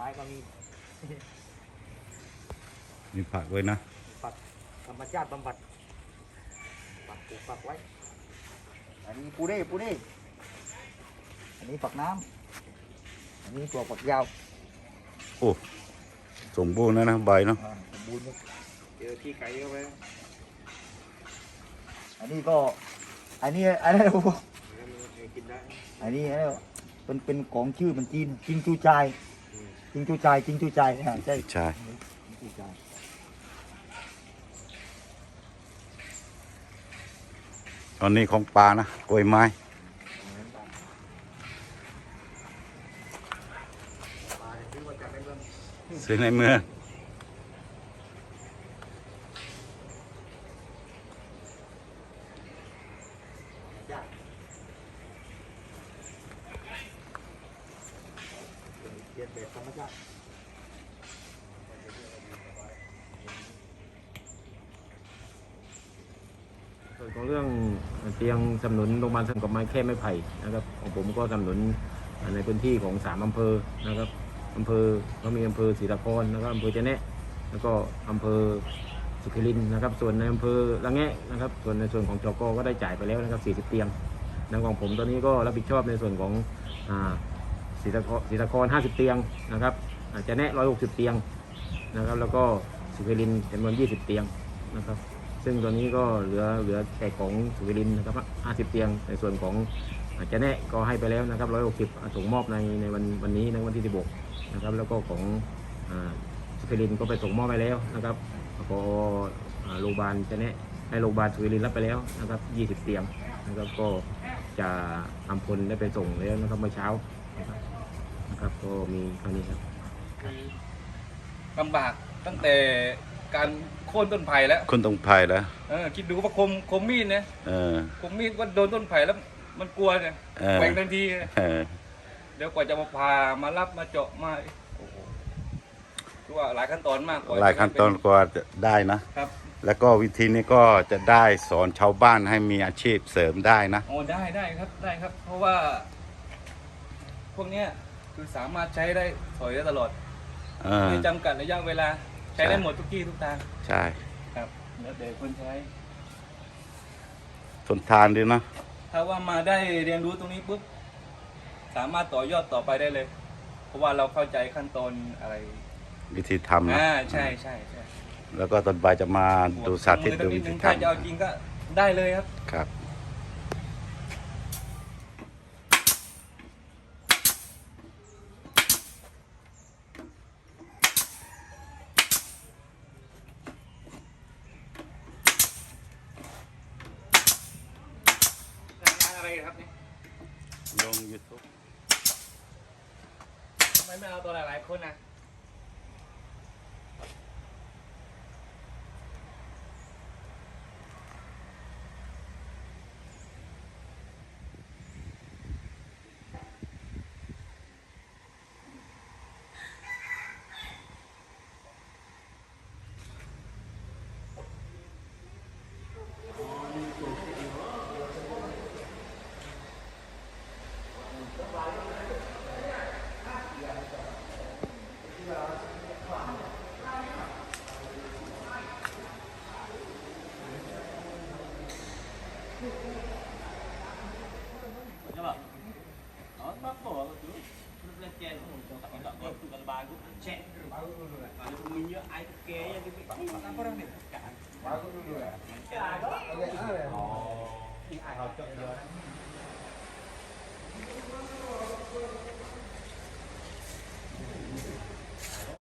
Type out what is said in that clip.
ไม้ก็มีมีผักไว้นะฝักธรรมชาติบำบัดฝักปลูกฝักไว้ อันนี้ปูเร่ปูเร่อันนี้ฝักน้ำอันนี้ตัวฝักยาวโอ้สมบูรณ์แล้วนะใบเนาะอ่าสมบูรณ์เจอขี้ไก่เข้าไปอันนี้ก็ อันนี้อันนี้กินได้ อันนี้อันนี้เป็นเป็นของชื่อมันจีนจิงจูจาย จิงจูจายจิงจูจอ่าใช่ใช่จิงจูจตอนนี้ของปลานะกล้วยไม้ซื้อในเมือง เรี ยนแบบธรรมชาติส่วนของเรื่องเตียงสนุนโรงพยาบาลสนกับไม้แค่ไม้ไผ่นะครับของผมก็สนุนในพื้นที่ของสามอำเภอนะครับอำเภอก็มีอำเภอศรีตะครนะครับอำเภอเจเนะแล้วก็อำเภอสุขิรินนะครับ ส่วนในอำเภอละแงะนะครับ ส่วนในส่วนของจกก็ได้จ่ายไปแล้วนะครับ 40 เตียงในของผมตอนนี้ก็รับผิดชอบในส่วนของอ่า ศรีตะครศรีตะคร50เตียงนะครับอาเจเนะ160เตียงนะครับแล้วก็สุขิรินจำนวน20เตียงนะครับซึ่งตอนนี้ก็เหลือเหลือแต่ของสุรินทร์นะครับ50เตียงในส่วนของอาจจะแน่ก็ให้ไปแล้วนะครับ160ส่งมอบในในวันวันนี้ในวันที่16นะครับแล้วก็ของอ่าสุรินก็ไปส่งมอบไปแล้วนะครับพอโรงพยาบาลจะแน่ให้โรงพยาบาลสุรินทร์รับไปแล้วนะครับ20เตียงนะครับก็จะทำพลได้ไปส่งแล้วนะครับเมื่อเช้านะครับ ก็มีเท่านี้ครับ ลำบากตั้งแต่การโค่นต้นไผ่แล้วคุณต้องภัยแล้วเออคิดดูว่าคมคมมีดเนี่ยเออ คมมีดว่าโดนต้นไผ่แล้ว มันกลัวเนี่ยเออแหวงทันทีเออเดี๋ยวกว่าจะมาพามารับมาเจาะมาโอ้โหคือว่าหลายขั้นตอนมากกว่าหลายขั้นตอนกว่าจะได้นะ ครับแล้วก็วิธีนี้ก็จะได้สอนชาวบ้านให้มีอาชีพเสริมได้นะโอ้ได้ได้ครับได้ครับ เพราะว่า พวกเนี้ย คือสามารถใช้ได้ถอยได้ตลอดเออ ไม่จำกัดระยะเวลา ใช้ได้ใช่ หมดทุกที่ทุกทางใช่ครับแล้วแต่คนใช้ ทนทานดีนะถ้าว่ามาได้เรียนรู้ตรงนี้ปุ๊บสามารถต่อยอดต่อไปได้เลย เพราะว่าเราเข้าใจขั้นตอนอะไรวิธีทำนะอ่าใช่ใช่ใช่แล้วก็ตอนบ่ายจะมาดูสาธิตดูมือวินิธีนึงทถ้าจะเอาจริงก็ได้เลยครับำครับ งานอะไรครับนี่ ลงยูทูบทำไมไม่เอาตัวหลายๆคนนะ Kenapa? Awak tak apa awak tu. Kena belajar tu. Tak nak buat tu kalau bagus cek. Bagus dulu lah. Kalau punya air ke yang dia tak apa orang ni. Bagus dulu lah. Oh. Ini air hocok dia.